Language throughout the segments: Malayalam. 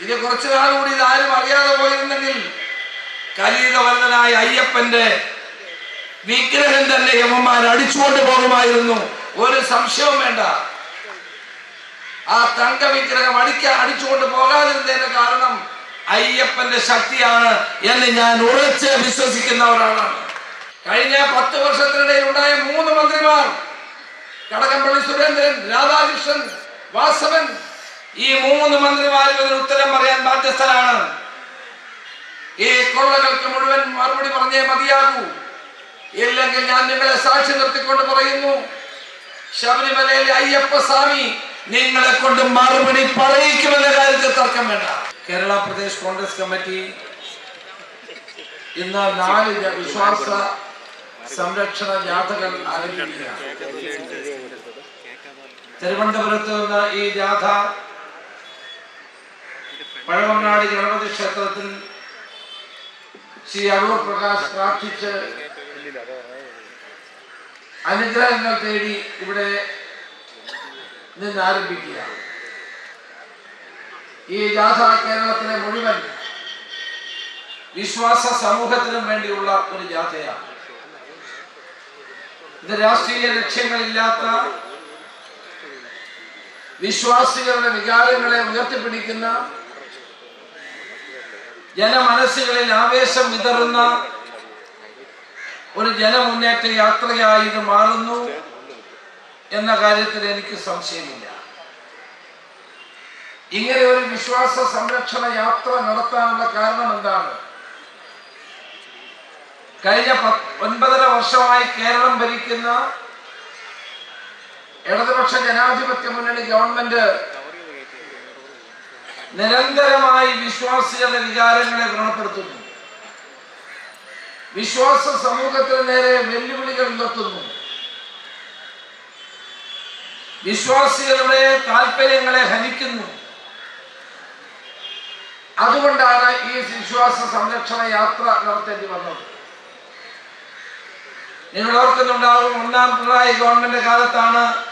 ഇത് കുറച്ചു നാൾ കൂടി ഇതാരും അറിയാതെ പോയിരുന്നെങ്കിൽ കലിയുഗവല്ലനായ അയ്യപ്പന്റെ വിഗ്രഹം തന്നെ യമ്മമാർ അടിച്ചുകൊണ്ട് പോകുമായിരുന്നു. ഒരു സംശയവും വേണ്ട. ആ തങ്ക വിഗ്രഹം അടിക്ക അടിച്ചുകൊണ്ട് പോകാതിരുന്നതിന് കാരണം അയ്യപ്പന്റെ ശക്തിയാണ് എന്ന് ഞാൻ ഉറച്ച് വിശ്വസിക്കുന്ന ഒരാളാണ്. കഴിഞ്ഞ പത്ത് വർഷത്തിനിടയിൽ ഉണ്ടായ മൂന്ന് മന്ത്രിമാർ കടകംപള്ളി സുരേന്ദ്രൻ രാധാകൃഷ്ണൻ വാസവൻ ഈ മൂന്ന് മന്ത്രിമാരും ഇതിന് ഉത്തരം പറയാൻ ബാധ്യസ്ഥരാണ് ഈ കൊള്ളകൾക്ക് മുഴുവൻ മറുപടി പറഞ്ഞേ മതിയാകൂ. ഇല്ലെങ്കിൽ ഞാൻ നിങ്ങളെ സാക്ഷി നിർത്തിക്കൊണ്ട് പറയുന്നു. ശബരിമലയിലെ അയ്യപ്പ സ്വാമി നിങ്ങളെ കൊണ്ട് മറുപടി പറയിക്കുമെന്ന കാര്യത്തിൽ തർക്കം വേണ്ട. കേരള പ്രദേശ് കോൺഗ്രസ് കമ്മിറ്റി ഇന്ന് നാല് വിശ്വാസ സംരക്ഷണ ജാഥകൾ ആരംഭിക്കുകയാണ്. തിരുവനന്തപുരത്ത് നിന്ന് ഈ ജാഥ പഴവങ്ങാടി ഗണപതി ക്ഷേത്രത്തിൽ ശ്രീ അടൂർ പ്രകാശ് പ്രാർത്ഥിച്ച് അനുഗ്രഹങ്ങൾ തേടി ഇവിടെ നിന്ന് ആരംഭിക്കുക ഈ ജാഥ കേരളത്തിലെ മുഴുവൻ വിശ്വാസ സമൂഹത്തിനും വേണ്ടിയുള്ള ഒരു ജാഥയാണ്. ഇത് രാഷ്ട്രീയ ലക്ഷ്യങ്ങളില്ലാത്ത വിശ്വാസികളുടെ വികാരങ്ങളെ ഉയർത്തിപ്പിടിക്കുന്ന ജനമനസ്സുകളിൽ ആവേശം വിതറുന്ന ഒരു ജനമുന്നേറ്റ യാത്രയായി ഇത് മാറുന്നു എന്ന കാര്യത്തിൽ എനിക്ക് സംശയമില്ല. ഇങ്ങനെ ഒരു വിശ്വാസ സംരക്ഷണ യാത്ര നടത്താനുള്ള കാരണം എന്താണ് കഴിഞ്ഞ ഒൻപതര വർഷമായി കേരളം ഭരിക്കുന്ന ഇടതുപക്ഷ ജനാധിപത്യ മുന്നണി ഗവൺമെന്റ് നിരന്തരമായി വിശ്വാസികളുടെ വികാരങ്ങളെ വ്രണപ്പെടുത്തുന്നു. വിശ്വാസ സമൂഹത്തിന് നേരെ വെല്ലുവിളികൾ ഉയർത്തുന്നു. വിശ്വാസികളുടെ താല്പര്യങ്ങളെ ഹനിക്കുന്നു. അതുകൊണ്ടാണ് ഈ വിശ്വാസ സംരക്ഷണ യാത്ര നടത്തേണ്ടി വന്നത്. നിങ്ങൾ ഓർക്കുന്നുണ്ടാകും ഒന്നാം പിണറായി ഗവൺമെന്റ് കാലത്താണ്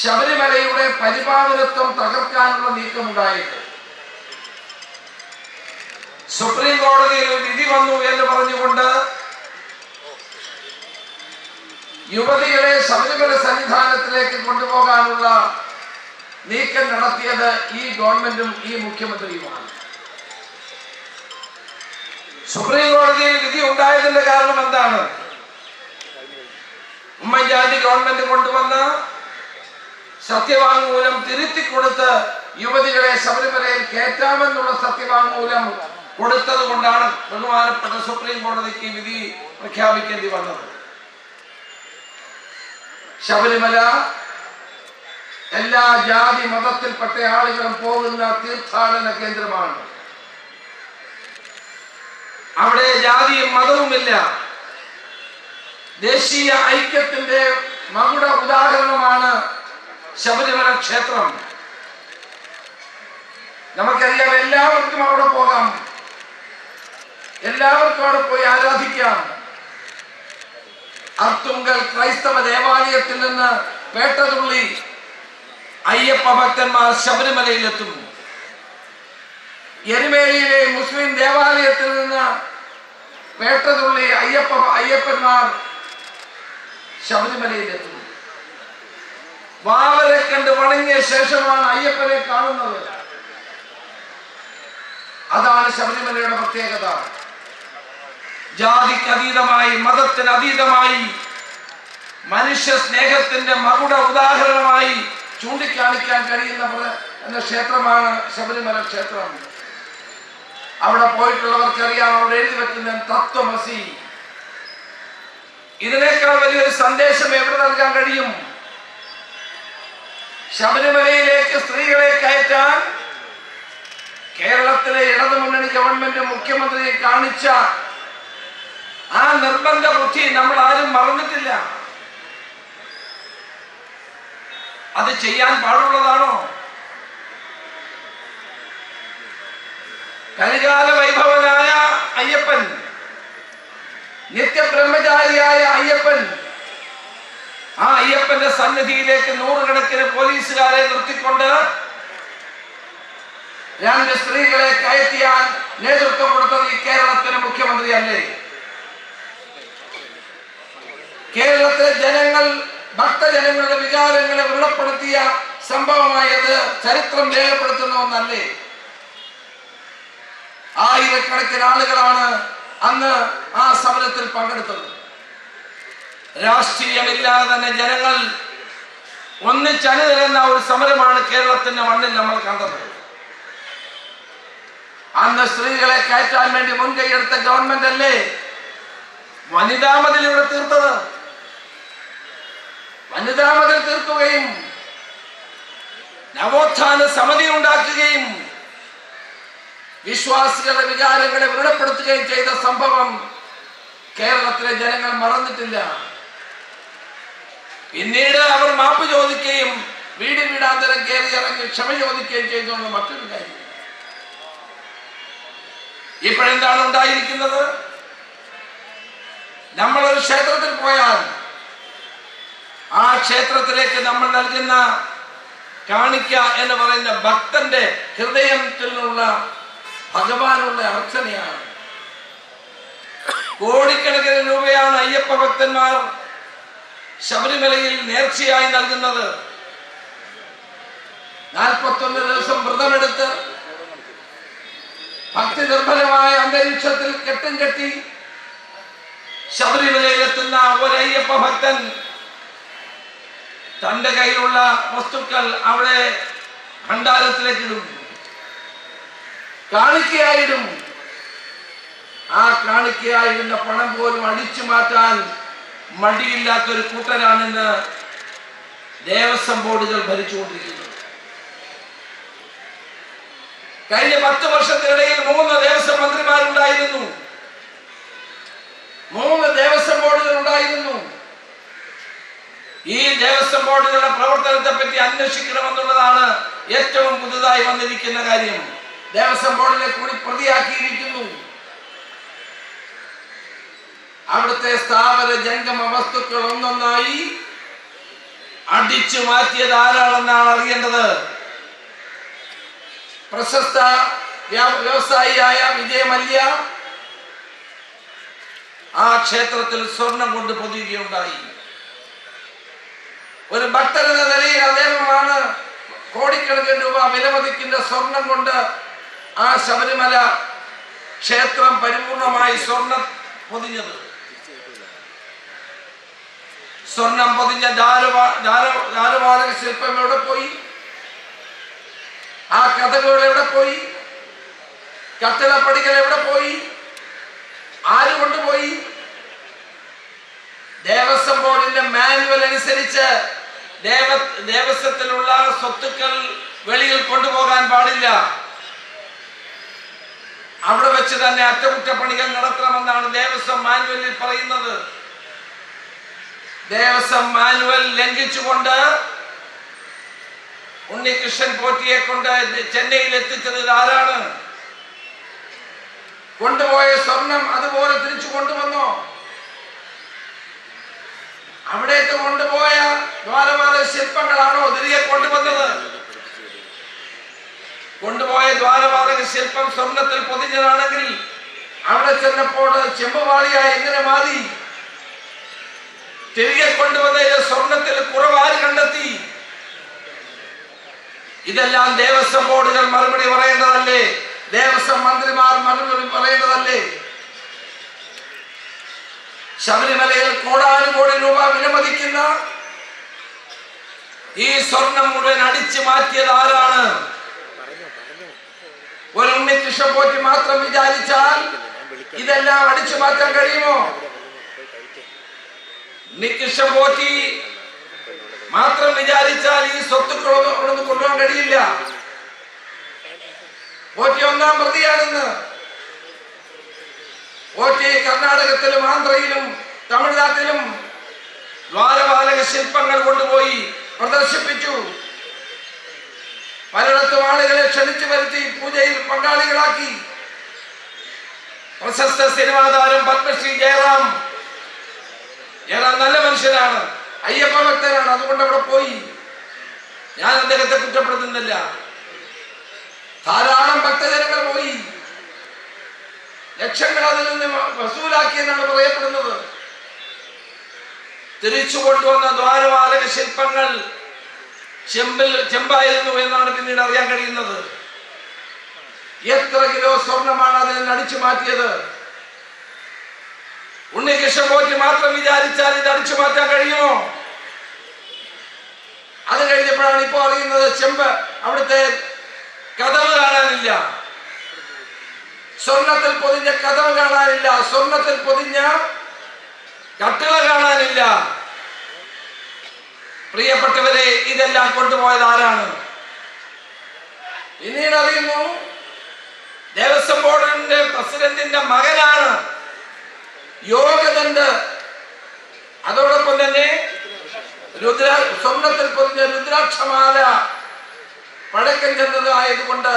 ശബരിമലയുടെ പരിപാലനത്വം തകർക്കാനുള്ള നീക്കം ഉണ്ടായിട്ടുണ്ട് സുപ്രീം കോടതിയിൽ വിധി വന്നു എന്ന് പറഞ്ഞുകൊണ്ട് യുവതികളെ ശബരിമല സന്നിധാനത്തിലേക്ക് കൊണ്ടുപോകാനുള്ള നീക്കം നടത്തിയത് ഈ ഗവൺമെന്റും ഈ മുഖ്യമന്ത്രിയുമാണ്. സുപ്രീം കോടതിയിൽ വിധി ഉണ്ടായതിന്റെ കാരണം എന്താണ്? ഉമ്മൻചാണ്ടി ഗവൺമെന്റ് കൊണ്ടുവന്ന സത്യവാങ്മൂലം തിരുത്തി കൊടുത്ത് യുവതികളെ ശബരിമലയിൽ കയറ്റാമെന്നുള്ള സത്യവാങ്മൂലം കൊടുത്തത് കൊണ്ടാണ് ബഹുമാനപ്പെട്ട സുപ്രീം കോടതിക്ക് വിധി പ്രഖ്യാപിക്കേണ്ടി വന്നത്. ശബരിമല എല്ലാ ജാതി മതത്തിൽപ്പെട്ട ആളുകളും പോകുന്ന തീർത്ഥാടന കേന്ദ്രമാണ്. അവിടെ ജാതിയും മതവുമില്ല. ദേശീയ ഐക്യത്തിന്റെ മകുട ഉദാഹരണമാണ് ശബരിമല ക്ഷേത്രം. നമുക്കറിയാം എല്ലാവർക്കും അവിടെ പോകാം. എല്ലാവർക്കും അവിടെ പോയി ആരാധിക്കാം. അർത്തുങ്കൽ ക്രൈസ്തവ ദേവാലയത്തിൽ നിന്ന് പേട്ടതുള്ളി അയ്യപ്പ ഭക്തന്മാർ ശബരിമലയിലെത്തും. എരുമേലിയിലെ മുസ്ലിം ദേവാലയത്തിൽ നിന്ന് പേട്ടതുള്ളി അയ്യപ്പ അയ്യപ്പന്മാർ ശബരിമലയിലെത്തുന്നു വാവരെ കണ്ട് വണങ്ങിയ ശേഷമാണ് അയ്യപ്പനെ കാണുന്നത്. അതാണ് ശബരിമലയുടെ പ്രത്യേകത. ജാതിക്ക് അതീതമായി മതത്തിന് അതീതമായി മനുഷ്യ സ്നേഹത്തിന്റെ മകുട ഉദാഹരണമായി ചൂണ്ടിക്കാണിക്കാൻ കഴിയുന്ന എന്ന ക്ഷേത്രമാണ് ശബരിമല ക്ഷേത്രം. അവിടെ പോയിട്ടുള്ളവർക്കറിയാം അവിടെ എഴുതി വെക്കുന്ന തത്വമസി. ഇതിനേക്കാൾ വലിയൊരു സന്ദേശം എവിടെ നൽകാൻ കഴിയും? ശബരിമലയിലേക്ക് സ്ത്രീകളെ കയറ്റാൻ കേരളത്തിലെ ഇടതു മുന്നണി ഗവൺമെന്റ് മുഖ്യമന്ത്രി കാണിച്ച ആ നിർബന്ധ ബുദ്ധി നമ്മൾ ആരും മറന്നിട്ടില്ല. അത് ചെയ്യാൻ പാടുള്ളതാണോ? കലികാല വൈഭവനായ അയ്യപ്പൻ നിത്യബ്രഹ്മചാരിയായ അയ്യപ്പൻ ആ അയ്യപ്പന്റെ സന്നിധിയിലേക്ക് നൂറുകണക്കിന് പോലീസുകാരെ നിർത്തിക്കൊണ്ട് രണ്ട് സ്ത്രീകളെ കയറ്റിയാൻ നേതൃത്വം കൊടുത്തത് ഈ കേരളത്തിന് മുഖ്യമന്ത്രിയല്ലേ കേരളത്തിലെ ജനങ്ങൾ ഭക്തജനങ്ങളുടെ വികാരങ്ങളെ വ്രണപ്പെടുത്തിയ സംഭവമായത് ചരിത്രം രേഖപ്പെടുത്തുന്ന ഒന്നല്ലേ? ആയിരക്കണക്കിന് ആളുകളാണ് അന്ന് ആ സമരത്തിൽ പങ്കെടുത്തത്. രാഷ്ട്രീയമില്ലാതെ തന്നെ ജനങ്ങൾ ഒന്നിച്ചണിനിരുന്ന ഒരു സമരമാണ് കേരളത്തിന്റെ മണ്ണിൽ നമ്മൾ കണ്ടത്. അന്ന് സ്ത്രീകളെ കയറ്റാൻ വേണ്ടി മുൻകൈയെടുത്ത ഗവൺമെന്റ് അല്ലേ? വനിതാ മതിൽ ഇവിടെ തീർത്തത്. വനിതാ മതിൽ തീർക്കുകയും നവോത്ഥാന സമിതി ഉണ്ടാക്കുകയും വിശ്വാസികളുടെ വികാരങ്ങളെ വ്രണപ്പെടുത്തുകയും ചെയ്ത സംഭവം കേരളത്തിലെ ജനങ്ങൾ മറന്നിട്ടില്ല. പിന്നീട് അവർ മാപ്പ് ചോദിക്കുകയും വീട് വീടാന്തരം കയറി ഇറങ്ങി ക്ഷമ ചോദിക്കുകയും ചെയ്തുകൊണ്ട് മറ്റൊരു കാര്യം. ഇപ്പോഴെന്താണ് ഉണ്ടായിരിക്കുന്നത്? നമ്മളൊരു ക്ഷേത്രത്തിൽ പോയാൽ ആ ക്ഷേത്രത്തിലേക്ക് നമ്മൾ നൽകുന്ന കാണിക്ക എന്ന് പറയുന്ന ഭക്തന്റെ ഹൃദയത്തിൽ നിന്നുള്ള ഭഗവാനുള്ള അർച്ചനയാണ്. കോടിക്കണക്കിന് രൂപയാണ് അയ്യപ്പ ഭക്തന്മാർ ശബരിമലയിൽ നേർച്ചയായി നൽകുന്നത്. നാൽപ്പത്തൊന്ന് ദിവസം വ്രതമെടുത്ത് ഭക്തി നിർഭരമായ അന്തരീക്ഷത്തിൽ കെട്ടും കെട്ടി ശബരിമലയിലെത്തുന്ന ഒരയ്യപ്പ ഭക്തൻ തന്റെ കയ്യിലുള്ള വസ്തുക്കൾ അവിടെ ഭണ്ഡാരത്തിലേക്ക് ഇടും കാണിക്കയായിടും ആ കാണിക്കയായിരുന്ന പണം പോലും അടിച്ചു മാറ്റാൻ മടിയില്ലാത്തൊരു കൂട്ടരാണെന്ന് ദേവസ്വം ബോർഡുകൾ ഭരിച്ചുകൊണ്ടിരിക്കുന്നു. കഴിഞ്ഞ പത്ത് വർഷത്തിനിടയിൽ മൂന്ന് ദേവസ്വം മന്ത്രിമാരുണ്ടായിരുന്നു. മൂന്ന് ദേവസ്വം ബോർഡുകൾ ഉണ്ടായിരുന്നു. ഈ ദേവസ്വം ബോർഡുകളുടെ പ്രവർത്തനത്തെ പറ്റി അന്വേഷിക്കണമെന്നുള്ളതാണ് ഏറ്റവും പുതുതായി വന്നിരിക്കുന്ന കാര്യം. ദേവസ്വം ബോർഡിനെ കൂടി പ്രതിയാക്കിയിരിക്കുന്നു. അവിടുത്തെ സ്ഥാപന ജംഗമ വസ്തുക്കൾ ഒന്നൊന്നായി അടിച്ചു മാറ്റിയത് ആരാണെന്നാണ് അറിയേണ്ടത്? പ്രശസ്ത വ്യാ- വ്യവസായിയായ വിജയ മല്യ ആ ക്ഷേത്രത്തിൽ സ്വർണം കൊണ്ട് പൊതിയുകയുണ്ടായി. ഒരു ഭക്തൻ എന്ന നിലയിൽ അദ്ദേഹമാണ് കോടിക്കണക്കിന് രൂപ വിലമതിക്കുന്ന സ്വർണം കൊണ്ട് ആ ശബരിമല ക്ഷേത്രം പരിപൂർണമായി സ്വർണം പൊതിഞ്ഞത്. സ്വർണം പൊതിഞ്ഞ ദാരുവാ- ദാരു- ദാരുവാലക ശില്പം എവിടെ പോയി? ആ കഥകൾ എവിടെ പോയി? കട്ടിളപ്പടികൾ എവിടെ പോയി? ആര് കൊണ്ടുപോയി? ദേവസ്വം ബോർഡിന്റെ മാനുവൽ അനുസരിച്ച് ദേവ ദേവസ്വത്തിലുള്ള സ്വത്തുക്കൾ വെളിയിൽ കൊണ്ടുപോകാൻ പാടില്ല. അവിടെ വെച്ച് തന്നെ അറ്റകുറ്റപ്പണികൾ നടത്തണമെന്നാണ് ദേവസ്വം മാനുവലിൽ പറയുന്നത്. ദേവസ്വം മാനുവൽ ലംഘിച്ചുകൊണ്ട് ഉണ്ണികൃഷ്ണൻ പോറ്റിയെ കൊണ്ട് ചെന്നൈയിൽ എത്തിച്ചത് ആരാണ്? കൊണ്ടുപോയ സ്വർണം അതുപോലെ തിരിച്ചു കൊണ്ടുവന്നോ? അവിടേക്ക് കൊണ്ടുപോയ ദ്വാരപാല ശില്പങ്ങളാണോ തിരികെ കൊണ്ടുവന്നത്? കൊണ്ടുപോയ ദ്വാരപാലക ശില്പം സ്വർണത്തിൽ പൊതിഞ്ഞതാണെങ്കിൽ അവിടെ ചെന്നപ്പോൾ ചെമ്പുപാളിയായി എങ്ങനെ മാറി? തിരികെ കൊണ്ടുവന്നതിൽ സ്വർണത്തിൽ കുറവാര് കണ്ടെത്തി. ഇതെല്ലാം ദേവസ്വം ബോർഡുകൾ മറുപടി പറയേണ്ടതല്ലേ? ദേവസ്വം മന്ത്രിമാർ മറുപടി പറയേണ്ടതല്ലേ? ശബരിമലയിൽ കോടാനുകോടി രൂപ വിലമതിക്കുന്ന ഈ സ്വർണം മുഴുവൻ അടിച്ചു മാറ്റിയത് ആരാണ്? ഒരു ഉണ്ണികൃഷ്ണൻ പോറ്റി മാത്രം വിചാരിച്ചാൽ ഇതെല്ലാം അടിച്ചു മാറ്റാൻ കഴിയുമോ? ഉണ്ണികൃഷ്ണൻ പോറ്റി. മാത്രം വിചാരിച്ചാൽ ഈ സ്വത്തുക്കൾ ഒന്നും കൊണ്ടുപോകാൻ കഴിയില്ല. പോറ്റി ഒന്നാം പ്രതിയാണെന്ന്. പോറ്റി കർണാടകത്തിലും ആന്ധ്രയിലും തമിഴ്നാട്ടിലും ദ്വാരപാലക ശില്പങ്ങൾ കൊണ്ടുപോയി പ്രദർശിപ്പിച്ചു. പലയിടത്തും ആളുകളെ ക്ഷണിച്ചു വരുത്തി പൂജയിൽ പങ്കാളികളാക്കി. പ്രശസ്ത സിനിമാ താരം പത്മശ്രീ ജയറാം ഞങ്ങൾ നല്ല മനുഷ്യരാണ്. അയ്യപ്പ ഭക്തരാണ്. അതുകൊണ്ട് അവിടെ പോയി. ഞാൻ അദ്ദേഹത്തെ കുറ്റപ്പെടുത്തുന്നില്ല. ധാരാളം ഭക്തജനങ്ങൾ പോയി. ലക്ഷങ്ങൾ അതിൽ നിന്ന് വസൂലാക്കിയെന്നാണ് പറയപ്പെടുന്നത്. തിരിച്ചു കൊണ്ടുവന്ന ദ്വാരപാലക ശില്പങ്ങൾ ചെമ്പിൽ ചെമ്പായിരുന്നു എന്നാണ് പിന്നീട് അറിയാൻ കഴിയുന്നത്. എത്ര കിലോ സ്വർണമാണ് അതിൽ നിന്ന് അടിച്ചു മാറ്റിയത്? ഉണ്ണികൃഷ്ണൻ പോറ്റി മാത്രം വിചാരിച്ചാൽ ഇത് അടിച്ചു മാറ്റാൻ കഴിയുമോ? അത് കഴിഞ്ഞപ്പോഴാണ് ഇപ്പോ അറിയുന്നത് ചെമ്പ് അവിടുത്തെ കഥവ് കാണാനില്ല. സ്വർണത്തിൽ പൊതിഞ്ഞ കഥവ് കാണാനില്ല. സ്വർണത്തിൽ പൊതിഞ്ഞ കട്ടിള കാണാനില്ല. പ്രിയപ്പെട്ടവരെ ഇതെല്ലാം കൊണ്ടുപോയത് ആരാണ്? പിന്നീട് അറിയുന്നു ദേവസ്വം ബോർഡിന്റെ പ്രസിഡന്റിന്റെ മകനാണ് യോഗദണ്ഡ്. അതോടൊപ്പം തന്നെ രുദ്ര സ്വർണത്തിൽ പൊതിഞ്ഞ രുദ്രാക്ഷമാല പഴക്കം ചെന്നത് ആയതുകൊണ്ട്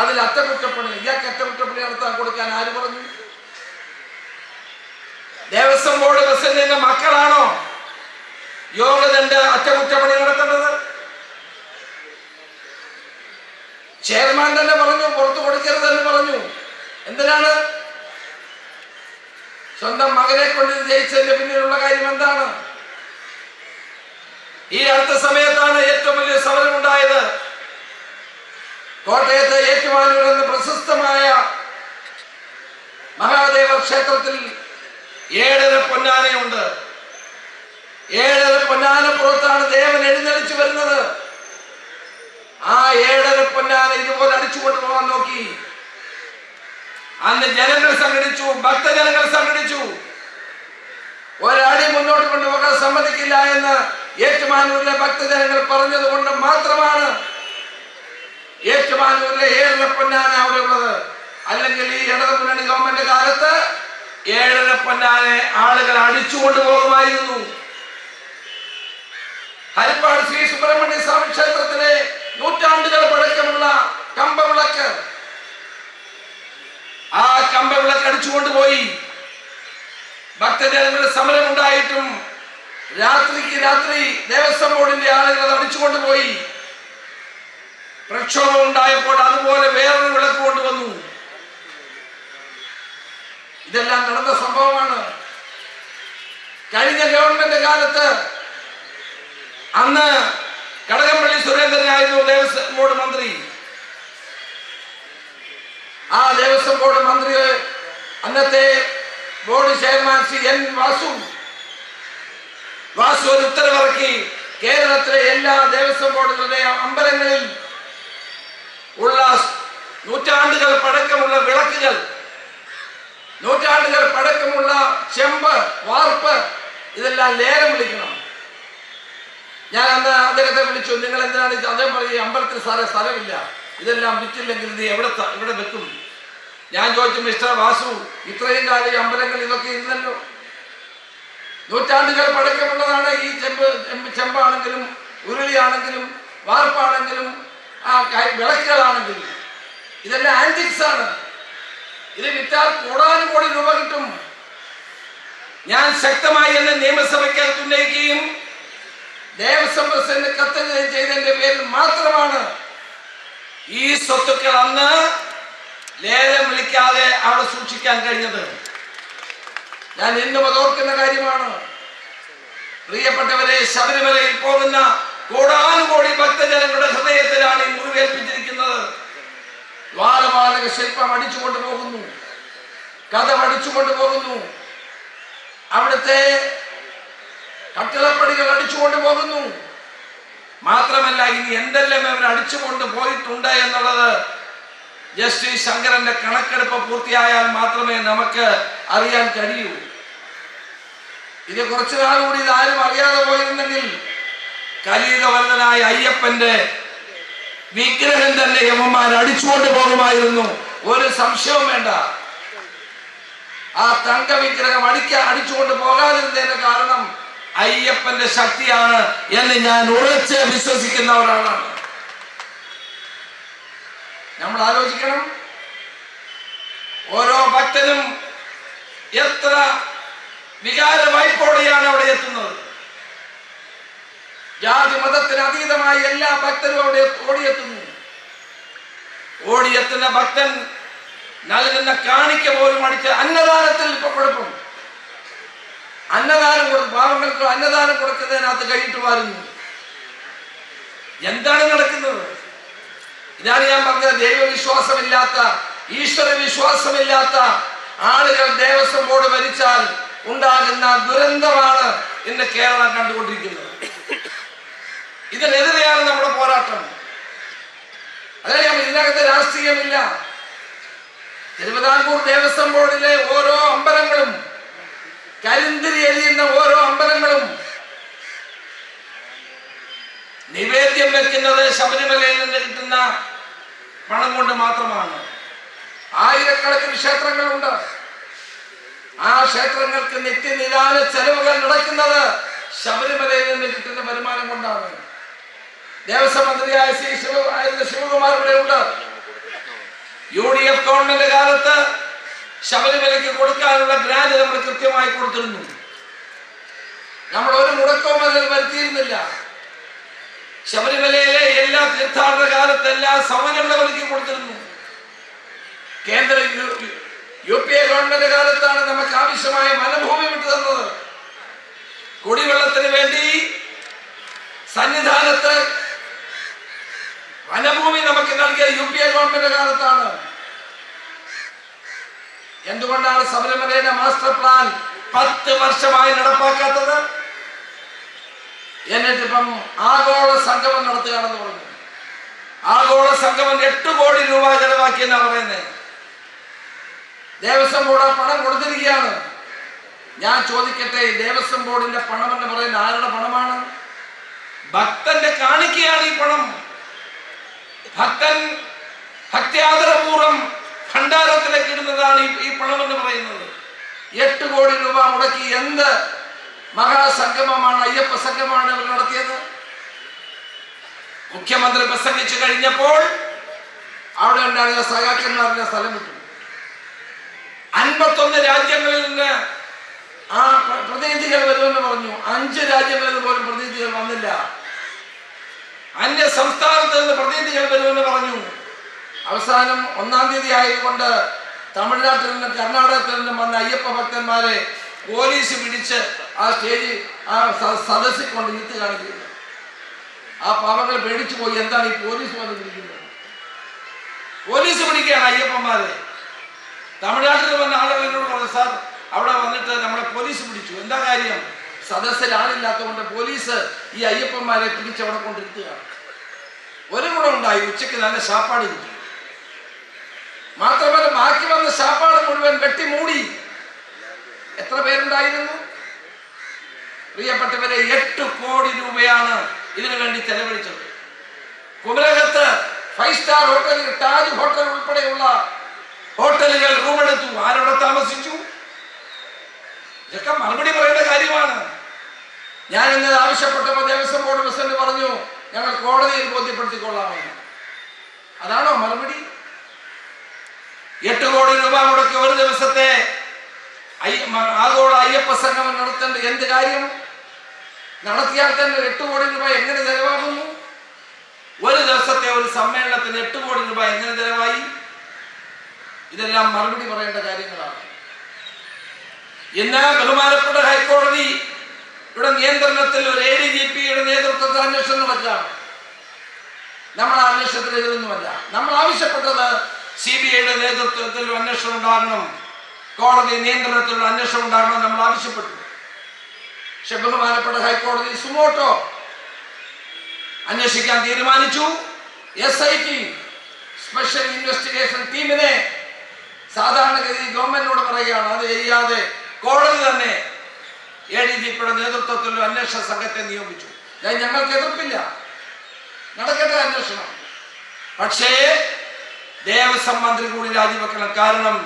അതിൽ അറ്റകുറ്റപ്പണി ഇയാൾക്ക് അറ്റകുറ്റപ്പണി നടത്താൻ കൊടുക്കാൻ ആര് പറഞ്ഞു? ദേവസ്വം ബോർഡ് പ്രസിഡന്റിന്റെ മക്കളാണോ യോഗദണ്ഡ് അറ്റകുറ്റപ്പണി നടത്തേണ്ടത് ചെയർമാൻ തന്നെ പറഞ്ഞു പുറത്തു കൊടുക്കരുതെന്ന് പറഞ്ഞു. എന്തിനാണ് സ്വന്തം മകനെ കൊണ്ട് ജയിച്ചതിന്റെ പിന്നിലുള്ള കാര്യം എന്താണ്? ഈ അടുത്ത സമയത്താണ് ഏറ്റവും വലിയ സമരം ഉണ്ടായത് കോട്ടയത്തെ ഏറ്റുമാനൂർ എന്ന പ്രശസ്തമായ മഹാദേവ ക്ഷേത്രത്തിൽ ഏഴര പൊന്നാനയുണ്ട്. ഏഴര പൊന്നാന പുറത്താണ് ദേവൻ എഴുന്നള്ളിച്ചു വരുന്നത്. ആ ഏഴര പൊന്നാന ഇതുപോലെ അടിച്ചുകൊണ്ട് പോകാൻ നോക്കി. അന്ന് ജനങ്ങൾ സംഘടിച്ചു ഭക്തജനങ്ങൾ സംഘടിച്ചു. ഒരടി മുന്നോട്ട് കൊണ്ടുപോകാൻ സമ്മതിക്കില്ല എന്ന് ഏറ്റുമാനൂരിലെ ഭക്തജനങ്ങൾ പറഞ്ഞത് കൊണ്ട് മാത്രമാണ് ഏറ്റുമാനൂരിലെ ഏഴര പൊന്നാന അവിടെ ഉള്ളത്. അല്ലെങ്കിൽ ഈ ഇടതു മുന്നണി ഗവൺമെന്റ് കാലത്ത് ഏഴര ആളുകൾ അടിച്ചുകൊണ്ട് പോകുമായിരുന്നു ഹരിപ്പാട് ശ്രീ സുബ്രഹ്മണ്യ സ്വാമി ക്ഷേത്രത്തിലെ നൂറ്റാണ്ടുകൾ പഴക്കമുള്ള കമ്പവിളക്ക് ആ കമ്പവിളക്ക് അടിച്ചുകൊണ്ട് പോയി ഭക്തജനങ്ങളുടെ സമരം ഉണ്ടായിട്ടും രാത്രിക്ക് രാത്രി ദേവസ്വം ബോർഡിന്റെ ആളുകൾ അത് അടിച്ചുകൊണ്ട് പോയി. പ്രക്ഷോഭം ഉണ്ടായപ്പോൾ അതുപോലെ വേറൊരു വിളക്ക് കൊണ്ടുവന്നു. ഇതെല്ലാം നടന്ന സംഭവമാണ്. കഴിഞ്ഞ ഗവൺമെന്റ് കാലത്ത് അന്ന് കടകംപള്ളി സുരേന്ദ്രനായിരുന്നു ദേവസ്വം ബോർഡ് മന്ത്രി. ആ ദേവസ്വം ബോർഡ് മന്ത്രി അന്നത്തെ board chairman Shri N Vasu Vasu ഒരു ഉത്തരവിറക്കി. കേരളത്തിലെ എല്ലാ ദേവസ്വം ബോർഡുകളുടെ അമ്പലങ്ങളിൽ ഉള്ള നൂറ്റാണ്ടുകൾ പഴക്കമുള്ള വിളക്കുകൾ നൂറ്റാണ്ടുകൾ പഴക്കമുള്ള ചെമ്പ് വാർപ്പ് ഇതെല്ലാം ലേലം വിളിക്കണം. ഞാൻ അന്ന് അദ്ദേഹത്തെ വിളിച്ചു നിങ്ങൾ എന്തിനാണ് ഇത്?" അദ്ദേഹം പറയും "ഈ അമ്പലത്തിൽ സാറേ സ്ഥലമില്ല. ഇതെല്ലാം വിറ്റില്ലെങ്കിൽ ഇത് എവിടെ ഇവിടെ വെക്കും? ഞാൻ ചോദിച്ചു മിസ്റ്റർ വാസു ഇത്രയും കാലം അമ്പലങ്ങൾ ഇതൊക്കെ ഇരുന്നല്ലോ നൂറ്റാണ്ടുകൾ പഴക്കമുള്ളതാണ് ഈ ചെമ്പ് ചെമ്പ് ചെമ്പാണെങ്കിലും ഉരുളിയാണെങ്കിലും വാർപ്പാണെങ്കിലും ആ വിളക്കുകളാണെങ്കിലും. ഇതെല്ലാം ആന്റിക്സ് ആണ്. ഇത് വിറ്റാൽ കൂടാനും കൂടി രൂപ കിട്ടും. ഞാൻ ശക്തമായി എന്നെ നിയമസഭയ്ക്കകത്ത് ഉന്നയിക്കുകയും ദേവസ്വം കത്തുകയും ചെയ്തതിന്റെ പേരിൽ മാത്രമാണ് ഈ സ്വത്തുക്കൾ അന്ന് ലേലം വിളിക്കാതെ അവിടെ സൂക്ഷിക്കാൻ കഴിഞ്ഞത്. ഞാൻ എന്നും അത് ഓർക്കുന്ന കാര്യമാണ്. പ്രിയപ്പെട്ടവരെ ശബരിമലയിൽ പോകുന്ന കോടാനുകോടി ഭക്തജനങ്ങളുടെ ഹൃദയത്തിലാണ് ഈ മുറിവേൽപ്പിച്ചിരിക്കുന്നത് ദ്വാരപാലക ശില്പം അടിച്ചുകൊണ്ട് പോകുന്നു. കഥ അടിച്ചുകൊണ്ട് പോകുന്നു. അവിടുത്തെ കട്ടിളപ്പടികൾ അടിച്ചുകൊണ്ട് പോകുന്നു. മാത്രമല്ല ഇനി എന്തെല്ലാം അവർ അടിച്ചുകൊണ്ട് പോയിട്ടുണ്ട് എന്നുള്ളത് ജസ്റ്റിസ് ശങ്കരന്റെ കണക്കെടുപ്പ് പൂർത്തിയായാൽ മാത്രമേ നമുക്ക് അറിയാൻ കഴിയൂ. ഇത് കുറച്ചു നാൾ കൂടി ഇത് ആരും അറിയാതെ പോയിരുന്നെങ്കിൽ കലീതവല്ലനായ അയ്യപ്പന്റെ വിഗ്രഹം തന്നെ യമന്മാർ അടിച്ചുകൊണ്ട് പോകുമായിരുന്നു. ഒരു സംശയവും വേണ്ട. ആ തങ്ക വിഗ്രഹം അടിക്ക അടിച്ചുകൊണ്ട് പോകാതിരുന്നതിന്റെ കാരണം അയ്യപ്പന്റെ ശക്തിയാണ് എന്ന് ഞാൻ ഉറച്ച് വിശ്വസിക്കുന്ന ഒരാളാണ്. നമ്മൾ ആലോചിക്കണം. ഓരോ ഭക്തനും എത്ര വികാര വായ്പോടെയാണ് അവിടെ എത്തുന്നത്. ജാതി മതത്തിന് അതീതമായി എല്ലാ ഭക്തരും അവിടെ ഓടിയെത്തുന്നു. ഓടിയെത്തുന്ന ഭക്തൻ നൽകുന്ന കാണിക്ക പോലും അടിച്ച് അന്നദാനത്തിൽ ഇപ്പൊ കുഴപ്പം അന്നദാനം കൊടുക്കും പാവങ്ങൾക്ക് അന്നദാനം കൊടുക്കുന്നതിനകത്ത് കഴിഞ്ഞിട്ട് വരുന്നു. എന്താണ് നടക്കുന്നത്? ഇതാണ് ഞാൻ പറഞ്ഞത് ദൈവവിശ്വാസമില്ലാത്ത ഈശ്വര വിശ്വാസമില്ലാത്ത ആളുകൾ ദേവസ്വം ബോർഡ് ഭരിച്ചാൽ ഉണ്ടാകുന്ന ദുരന്തമാണ് ഇന്ന് കേരളം കണ്ടുകൊണ്ടിരിക്കുന്നത്. ഇതിനെതിരെയാണ് നമ്മുടെ പോരാട്ടം. അതറിയാം ഇതിനകത്ത് രാഷ്ട്രീയമില്ല. തിരുവിതാംകൂർ ദേവസ്വം ബോർഡിലെ ഓരോ അമ്പലങ്ങളും കരിന്തിരി എരിയുന്ന ഓരോ അമ്പലങ്ങളും നിവേദ്യം വെക്കുന്നത് ശബരിമലയിൽ നിന്ന് കിട്ടുന്ന പണം കൊണ്ട് മാത്രമാണ്. ആയിരക്കണക്കിന് ക്ഷേത്രങ്ങളുണ്ട്. ആ ക്ഷേത്രങ്ങൾക്ക് നിത്യനിദാന ചെലവുകൾ നടക്കുന്നത് ശബരിമലയിൽ നിന്ന് കിട്ടുന്ന വരുമാനം കൊണ്ടാണ്. ദേവസ്വം മന്ത്രിയായ ശ്രീ ശിവ ആയിരുന്ന ശിവകുമാർ ഇവിടെ ഉണ്ട് യു ഡി എഫ് ഗവൺമെന്റ് കാലത്ത് ശബരിമലയ്ക്ക് കൊടുക്കാനുള്ള ഗ്രാന്റ് നമ്മൾ കൃത്യമായി കൊടുത്തിരുന്നു. നമ്മൾ ഒരു മുടക്കവും അതിൽ വരുത്തിയിരുന്നില്ല. ശബരിമലയിലെ എല്ലാ തീർത്ഥാടന കാലത്തെല്ലാം ഒരുക്കി കൊടുത്തിരുന്നു. കേന്ദ്ര യു- പി എ ഗവൺമെന്റ് കാലത്താണ് നമുക്ക് ആവശ്യമായ വനഭൂമി വിട്ടു തന്നത് കുടിവെള്ളത്തിന് വേണ്ടി സന്നിധാനത്ത് വനഭൂമി നമുക്ക് നൽകിയ യു പി എ ഗവൺമെന്റ് കാലത്താണ്. എന്തുകൊണ്ടാണ് ശബരിമലയുടെ മാസ്റ്റർ പ്ലാൻ പത്ത് വർഷമായി നടപ്പാക്കാത്തത്? എന്നിട്ടിപ്പം ആഗോള സംഗമം നടത്തുകയാണെന്ന് പറഞ്ഞു. ആഗോള സംഗമം എട്ട് കോടി രൂപ ചെലവാക്കി എന്നാണ് പറയുന്നത് ദേവസ്വം ബോർഡ് പണം കൊടുത്തിരിക്കുകയാണ്. ഞാൻ ചോദിക്കട്ടെ ദേവസ്വം ബോർഡിന്റെ പണം എന്ന് പറയുന്ന ആരുടെ പണമാണ്? ഭക്തന്റെ കാണിക്കയാണ് ഈ പണം. ഭക്തൻ ഭക്തിയാദരപൂർവം ഭണ്ഡാരത്തിലേക്ക് ഇടുന്നതാണ് ഈ- പണം എന്ന് പറയുന്നത്. എട്ട് കോടി രൂപ മുടക്കി എന്ത് മഹാസംഗമമാണ് അയ്യപ്പ സംഗമമാണ് ഇവർ നടത്തിയത്? മുഖ്യമന്ത്രി പ്രസംഗിച്ചു കഴിഞ്ഞപ്പോൾ അവിടെ ഉണ്ടായിരുന്ന സഹാക്കന്മാരുടെ സ്ഥലം വിട്ടു. അൻപത്തൊന്ന് രാജ്യങ്ങളിൽ നിന്ന് ആ പ്ര- പ്രതിനിധികൾ വരുമെന്ന് പറഞ്ഞു. അഞ്ച് രാജ്യങ്ങളിൽ നിന്ന് പോലും പ്രതിനിധികൾ വന്നില്ല. അന്യ സംസ്ഥാനത്ത് നിന്ന് പ്രതിനിധികൾ വരുമെന്ന് പറഞ്ഞു. അവസാനം ഒന്നാം തീയതി ആയതുകൊണ്ട് തമിഴ്നാട്ടിൽ നിന്നും കർണാടകത്തിൽ നിന്നും വന്ന അയ്യപ്പ ഭക്തന്മാരെ പോലീസ് പിടിച്ച് ആ സ്റ്റേജിൽ ആ സദസ്സിൽ കൊണ്ട് ഇരുത്ത് കാണിക്കുന്നത് ആ പാവങ്ങൾ പേടിച്ചു പോയി എന്താണ് ഈ പോലീസ് വന്ന് പിടിക്കുന്നത് പോലീസ് പിടിക്കുകയാണ് അയ്യപ്പന്മാരെ. തമിഴ്നാട്ടിൽ വന്ന ആളുകൾ എന്നോട് പറഞ്ഞു സാർ അവിടെ വന്നിട്ട് നമ്മളെ പോലീസ് പിടിച്ചു. എന്താ കാര്യം? സദസ്സിൽ ആളില്ലാത്തതുകൊണ്ട് പോലീസ് ഈ അയ്യപ്പന്മാരെ പിടിച്ച് അവിടെ കൊണ്ടിരുത്തുകയാണ്. ഒരു ഗുണം ഉണ്ടായി ഉച്ചയ്ക്ക് നല്ല സാപ്പാട് കിട്ടി. മാത്രമല്ല ബാക്കി വന്ന സാപ്പാട് മുഴുവൻ വെട്ടി മൂടി. എത്ര പേരുണ്ടായിരുന്നു? പ്രിയപ്പെട്ടവരെ എട്ട് കോടി രൂപയാണ് ഇതിനു വേണ്ടി ചെലവഴിച്ചത്. കുമരകത്ത് ഫൈവ് സ്റ്റാർ ഹോട്ടലിൽ താജ് ഹോട്ടൽ ഉൾപ്പെടെയുള്ള ഹോട്ടലുകൾ റൂം എടുത്തു. ആരവിടെ താമസിച്ചു? ഇതൊക്കെ മറുപടി പറയേണ്ട കാര്യമാണ്. ഞാൻ ഇന്ന് ആവശ്യപ്പെട്ടപ്പോൾ ദേവസ്വം ബോർഡ് പ്രസിഡന്റ് പറഞ്ഞു ഞങ്ങൾ കോടതിയിൽ ബോധ്യപ്പെടുത്തിക്കൊള്ളാമെന്ന്. അതാണോ മറുപടി? എട്ട് കോടി രൂപ മുടക്കി ഒരു ദിവസത്തെ ആഗോള അയ്യപ്പ സംഗമം നടത്തേണ്ട എന്ത് കാര്യം? നടത്തിയാൽ തന്നെ എട്ട് കോടി രൂപ എങ്ങനെ ചെലവാകുന്നു? ഒരു ദിവസത്തെ ഒരു സമ്മേളനത്തിന് എട്ട് കോടി രൂപ എങ്ങനെ ചെലവായി? ഇതെല്ലാം മറുപടി പറയേണ്ട കാര്യങ്ങളാണ്. ഇന്ന് ബഹുമാനപ്പെട്ട ഹൈക്കോടതി ഇവിടെ നിയന്ത്രണത്തിൽ ഒരു എ ഡി ജി പിയുടെ നേതൃത്വത്തിൽ അന്വേഷണം നടക്കുകയാണ് നമ്മൾ ആ അന്വേഷണത്തിന് എതിരൊന്നുമല്ല നമ്മൾ ആവശ്യപ്പെട്ടത് സി ബി ഐയുടെ നേതൃത്വത്തിൽ അന്വേഷണം ഉണ്ടാകണം. കോടതി നിയന്ത്രണത്തിലുള്ള അന്വേഷണം ഉണ്ടാകണം നമ്മൾ ആവശ്യപ്പെട്ടു. പക്ഷെ ബഹുമാനപ്പെട്ട ഹൈക്കോടതി സുമോട്ടോ അന്വേഷിക്കാൻ തീരുമാനിച്ചു. S I T special investigation ടീമിനെ സാധാരണഗതി ഗവൺമെന്റിനോട് പറയുകയാണ് അത് ചെയ്യാതെ കോടതി തന്നെ എ ഡി ജി പിയുടെ നേതൃത്വത്തിലുള്ള അന്വേഷണ സംഘത്തെ നിയോഗിച്ചു. ഞങ്ങൾക്ക് എതിർപ്പില്ല. നടക്കട്ടെ അന്വേഷണം. പക്ഷേ ദേവസ്വം മന്ത്രി കൂടി രാജിവെക്കണം. കാരണം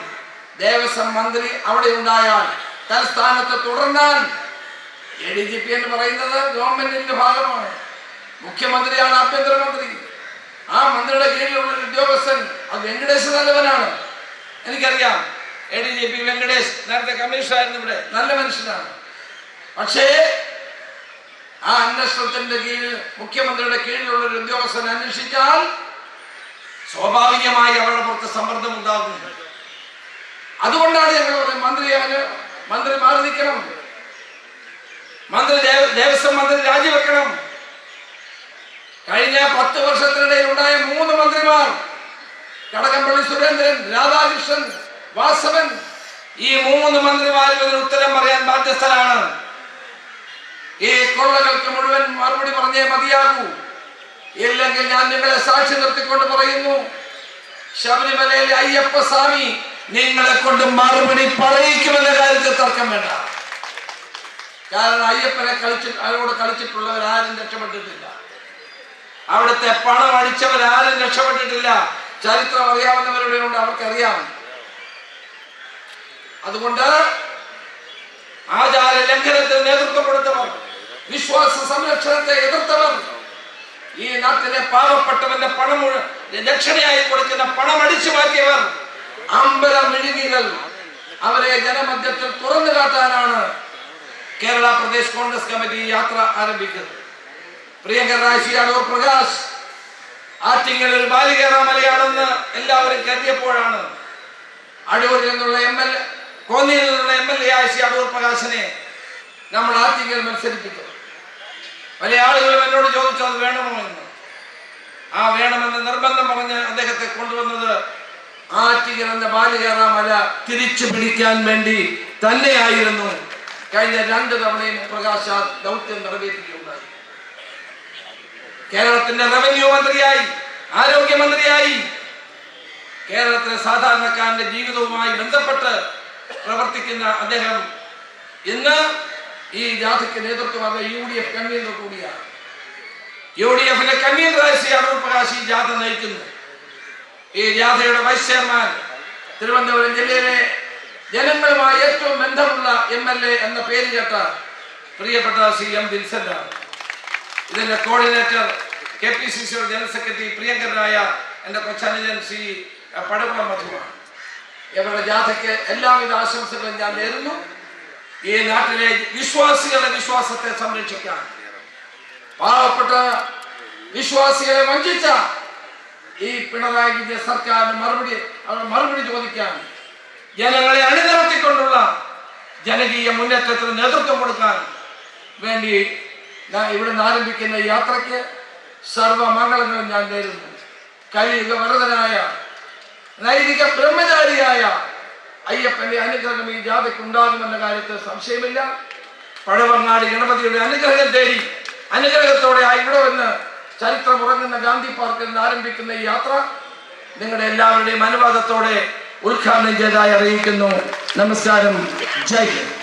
ദേവസ്വം മന്ത്രി അവിടെ ഉണ്ടായാൽ തൽസ്ഥാനത്ത് തുടർന്നാൽ എ ഡി ജി പി എന്ന് പറയുന്നത് ഗവൺമെന്റിന്റെ ഭാഗമാണ്. മുഖ്യമന്ത്രിയാണ് ആഭ്യന്തരമന്ത്രി. ആ മന്ത്രിയുടെ കീഴിലുള്ള ഉദ്യോഗസ്ഥൻ അത് വെങ്കടേശ നല്ലവനാണ് എനിക്കറിയാം. A D G P Venkatesh നേരത്തെ കമ്മീഷണറായിരുന്നു ഇവിടെ. നല്ല മനുഷ്യനാണ്. പക്ഷേ ആ അന്വേഷണത്തിന്റെ കീഴിൽ മുഖ്യമന്ത്രിയുടെ കീഴിലുള്ള ഒരു ഉദ്യോഗസ്ഥനെ അന്വേഷിച്ചാൽ സ്വാഭാവികമായി അവരുടെ പുറത്ത് സമ്മർദ്ദം ഉണ്ടാകും അതുകൊണ്ടാണ് ഞങ്ങൾ പറയുന്നത് മന്ത്രിയാന് മന്ത്രി മാറി നിൽക്കണം. മന്ത്രി ദേവസ്വം മന്ത്രി രാജിവെക്കണം. കഴിഞ്ഞ പത്ത് വർഷത്തിനിടയിൽ ഉണ്ടായ മൂന്ന് മന്ത്രിമാർ കടകംപള്ളി സുരേന്ദ്രൻ രാധാകൃഷ്ണൻ വാസവൻ. ഈ മൂന്ന് മന്ത്രിമാരും ഇതിന് ഉത്തരം പറയാൻ ബാധ്യസ്ഥരാണ് ഈ കൊള്ളകൾക്ക് മുഴുവൻ മറുപടി പറഞ്ഞേ മതിയാകൂ. ഇല്ലെങ്കിൽ ഞാൻ നിങ്ങളെ സാക്ഷി നിർത്തിക്കൊണ്ട് പറയുന്നു. ശബരിമലയിലെ അയ്യപ്പ സ്വാമി നിങ്ങളെ കൊണ്ട് മറുപടി പറയിക്കുമെന്ന കാര്യത്തിൽ തർക്കം വേണ്ട. കാരണം അയ്യപ്പനെ കളിച്ച് അവരോട് കളിച്ചിട്ടുള്ളവരാരും രക്ഷപ്പെട്ടിട്ടില്ല. അവിടുത്തെ പണം അടിച്ചവരാരും രക്ഷപ്പെട്ടിട്ടില്ല. ചരിത്രം അറിയാവുന്നവരുടെ ഉണ്ട് അവർക്കറിയാം. അതുകൊണ്ട് ആചാര ലംഘനത്തിന് നേതൃത്വം കൊടുത്തവർ വിശ്വാസ സംരക്ഷണത്തെ എതിർത്തവർ. ഈ നാട്ടിലെ പാവപ്പെട്ടവന്റെ പണം രക്ഷണയായി കൊടുക്കുന്ന പണം അടിച്ചു മാറ്റിയവർ. അമ്പല മിഴുകികൾ അവരെ ജനമധ്യത്തിൽ തുറന്നു കാട്ടാനാണ് കേരള പ്രദേശ് കോൺഗ്രസ് കമ്മിറ്റി യാത്ര ആരംഭിക്കുന്നത്. പ്രിയങ്കർ ശ്രീ പ്രകാശ്. ആറ്റിങ്ങൽ ഒരു ബാലികേറ മലയാണെന്ന് എല്ലാവരും കരുതിയപ്പോഴാണ് അടൂരിൽ നിന്നുള്ള എം എൽ കോന്നിയിൽ നിന്നുള്ള എം എൽ എ ആയ ശ്രീ അടൂർ പ്രകാശിനെ നമ്മൾ ആറ്റിങ്ങൽ മത്സരിപ്പിച്ചു പല ആളുകളും എന്നോട് ചോദിച്ചു അത് വേണമോ എന്ന്? ആ വേണമെന്ന് നിർബന്ധം പറഞ്ഞ് അദ്ദേഹത്തെ കൊണ്ടുവന്നത് ആറ്റിങ്ങൽ എന്ന ബാലികേറ മല തിരിച്ചു പിടിക്കാൻ വേണ്ടി തന്നെയായിരുന്നു. കഴിഞ്ഞ രണ്ട് തവണയും പ്രകാശ് ദൗത്യം നിറവേറ്റുകയുണ്ടായി കേരളത്തിന്റെ റവന്യൂ മന്ത്രിയായി ആരോഗ്യമന്ത്രിയായി. കേരളത്തിലെ സാധാരണക്കാരന്റെ ജീവിതവുമായി ബന്ധപ്പെട്ട് പ്രവർത്തിക്കുന്ന അദ്ദേഹം ഇന്ന് ഈ ജാഥയ്ക്ക് നേതൃത്വം യു ഡി എഫ് കൺവീനർ കൂടിയാണ്. യു ഡി എഫിന്റെ കൺവീനറായ ശ്രീ പ്രകാശ് ഈ ജാഥ നയിക്കുന്നു. ഈ ജാഥയുടെ വൈസ് ചെയർമാൻ തിരുവനന്തപുരം ജില്ലയിലെ ജനങ്ങളുമായി ഏറ്റവും ബന്ധമുള്ള എം എൽ എ എന്ന പേര് കേട്ട പ്രിയപ്പെട്ട ശ്രീ എം വിൻസെന്റാണ്. ഇതിന്റെ കോർഡിനേറ്റർ കെ പി സി സിയുടെ ജനറൽ സെക്രട്ടറി പ്രിയങ്കരനായ എന്റെ കൊച്ചനുജൻ അഹ്, പടകുളം മധുവാണ് ഇവരുടെ ജാഥയ്ക്ക് എല്ലാവിധ ആശംസകളും ഞാൻ നേരുന്നു. ഈ നാട്ടിലെ വിശ്വാസികളുടെ വിശ്വാസത്തെ സംരക്ഷിക്കാൻ. പാവപ്പെട്ട വിശ്വാസികളെ വഞ്ചിച്ച ഈ പിണറായി വിജയ സർക്കാരിന് മറുപടി മറുപടി ചോദിക്കാൻ ജനങ്ങളെ അണിനിരത്തിക്കൊണ്ടുള്ള ജനകീയ മുന്നേറ്റത്തിന് നേതൃത്വം കൊടുക്കാൻ വേണ്ടി ഞാൻ ഇവിടുന്ന് ആരംഭിക്കുന്ന യാത്രയ്ക്ക് സർവമംഗളങ്ങളും ഞാൻ നേരുന്നു. കലിയുക വരതനായ നൈതിക ബ്രഹ്മചാരിയായ അയ്യപ്പന്റെ അനുഗ്രഹം ഈ ജാഥയ്ക്ക് ഉണ്ടാകുമെന്ന കാര്യത്തിൽ സംശയമില്ല. പഴവങ്ങാടി ഗണപതിയുടെ അനുഗ്രഹം തേടി അനുഗ്രഹത്തോടെ ആ ഇവിടെ വന്ന് ചരിത്രം ഉറങ്ങുന്ന ഗാന്ധി പാർക്കിൽ നിന്ന് ആരംഭിക്കുന്ന ഈ യാത്ര നിങ്ങളുടെ എല്ലാവരുടെയും അനുവാദത്തോടെ ഉദ്ഘാടനം ചെയ്തതായി അറിയിക്കുന്നു. നമസ്കാരം. ജയ്